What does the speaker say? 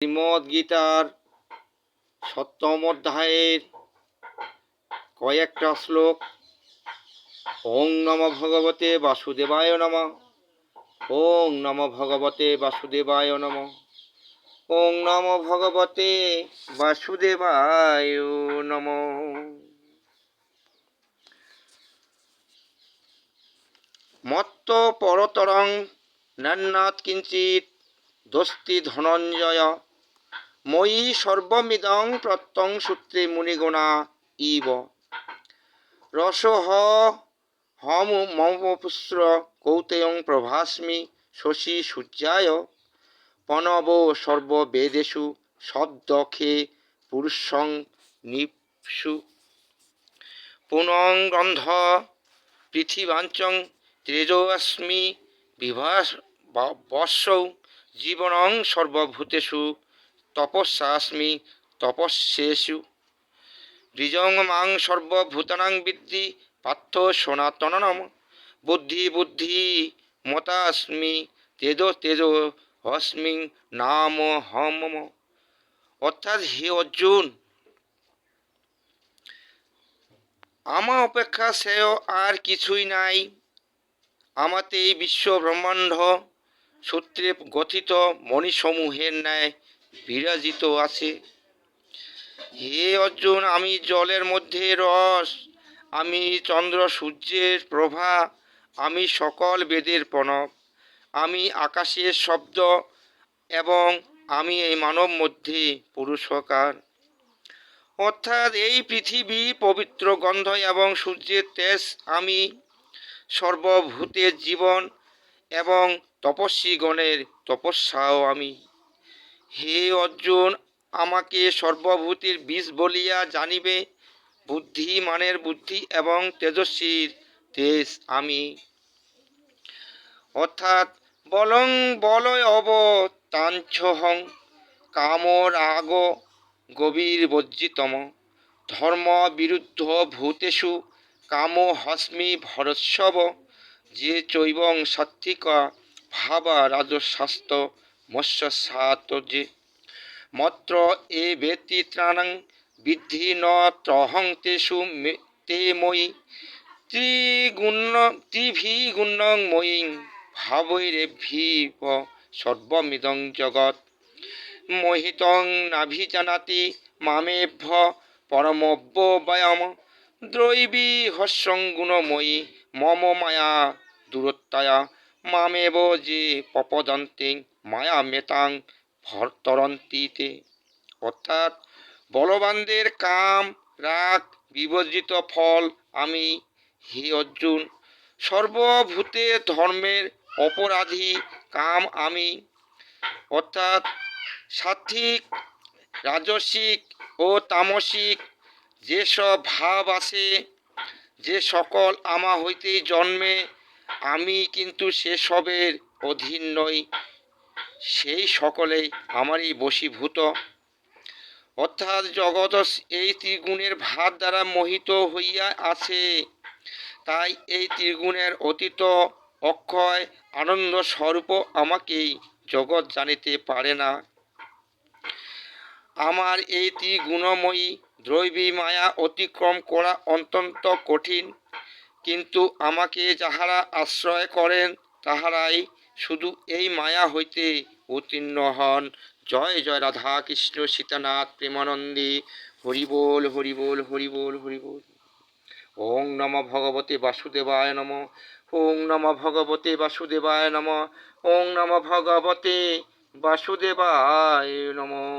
শ্রীমদ্ গীতার সপ্তম অধ্যায়ের কয়েকটা শ্লোক। ওং নম ভগবতে বাসুদেবায় নম। ওং নম ভগবতে বাসুদেবায় নম। ওং নম ভগবতে বাসুদেবায় নম। মত্ত পরতরং নান্নাৎ কিঞ্চিত দস্তি ধনঞ্জয়। ময়ি সর্বমিদং প্রত্যং সূত্রে মুনিগণা ইব। রসহ হম মম পুত্র কৌতেয়ং প্রভাস্মি শশী সূর্যায় পনব সর্ববেদেষু শব্দখে পুরুষং নিপসু পুনং গন্ধ পৃথিবাঞ্চং তেজস্মি বিভাস বর্ষৌ জীবনং সর্বভূতেষু তপস্যাস্মি তপস্যেষু দ্বিজং মাং সর্বভূতানাং বিদ্ধি পার্থ সনাতনম বুদ্ধি বুদ্ধি মতাস্মি তেজ তেজ হস্মি নাম হম অর্থাৎ হে অর্জুন, আমা অপেক্ষা শ্রেয় আর কিছুই নাই। আমাতে এই বিশ্ব ব্রহ্মাণ্ড সূত্রে গঠিত মণিসমূহের ন্যায় বিরাজিত আছে। হে অর্জুন, আমি জলের মধ্যে রস, আমি চন্দ্র সূর্যের প্রভা, আমি সকল বেদের প্রণব, আমি আকাশের শব্দ এবং আমি এই মানব মধ্যে পুরুষকার। অর্থাৎ এই পৃথিবী পবিত্র গন্ধ এবং সূর্যের তেজ, আমি সর্বভূতের জীবন এবং তপস্বীগণের তপস্যাও আমি। হে অর্জুন, আমাকে সর্বভূতির বিষ বলিয়া জানিবে, বুদ্ধিমানের বুদ্ধি এবং তেজস্বীর তেজ আমি। অর্থাৎ বলং বলয় অব তাঞ্ছহং কামর আগ গভীর বজ্জিতম। ধর্ম বিরুদ্ধ ভূতেষু কাম হস্মি ভরৎসব, যে চৈবং সাত্বিকা ভাবা রাজস্বাস্থ্য। মৎস্য যে মত্র এ ব্যতীত্রাণং বিদ্ধি ন ত্রহং তেষু তে মই ত্রিগুণ ত্রিভিগুণং ময়িং ভাবৈরেভ্যিব সর্বমিদং জগৎ মোহিতং নাভিজানাতি মামেভ্য পরমব্যয়ম দ্রৈবী হস্যং গুণময়ী মম মায়া দূরত্বয়া মামেব যে পপদন্তে মায়া মেতাং ভর্তরন্তিতে। অর্থাৎ বলবানদের কাম, রাগ, বিবর্জিত ফল আমি হে অর্জুন, সর্বভূতে ধর্মের অপরাধী কাম আমি। অর্থাৎ সাত্বিক রাজসিক ও তামসিক যেসব ভাব আছে, যে সকল আমা হইতেই জন্মে, আমি কিন্তু সেসবের অধীন নই। সেই সকলেই আমারই বশীভূত। অর্থাৎ জগৎ এই ত্রিগুণের ভাব দ্বারা মোহিত হইয়া আছে। তাই এই ত্রিগুণের অতীত অক্ষয় আনন্দ স্বরূপ আমাকেই জগৎ জানিতে পারে না। আমার এই ত্রিগুণময়ী দ্রৈবী মায়া অতিক্রম করা অত্যন্ত কঠিন। কিন্তু আমাকে যাহারা আশ্রয় করেন, তাহারাই শুধু এই মায়া হইতে উত্তীর্ণ হন। জয় জয়, রাধা কৃষ্ণ, সীতানাথ, প্রেমানন্দী। হরিবোল হরিবোল হরিবোল হরিবোল। ওং নম ভগবতে বাসুদেবায় নম। ওং নম ভগবতে বাসুদেবায় নম। ওং নম ভগবতে বাসুদেবায় নম। নমঃ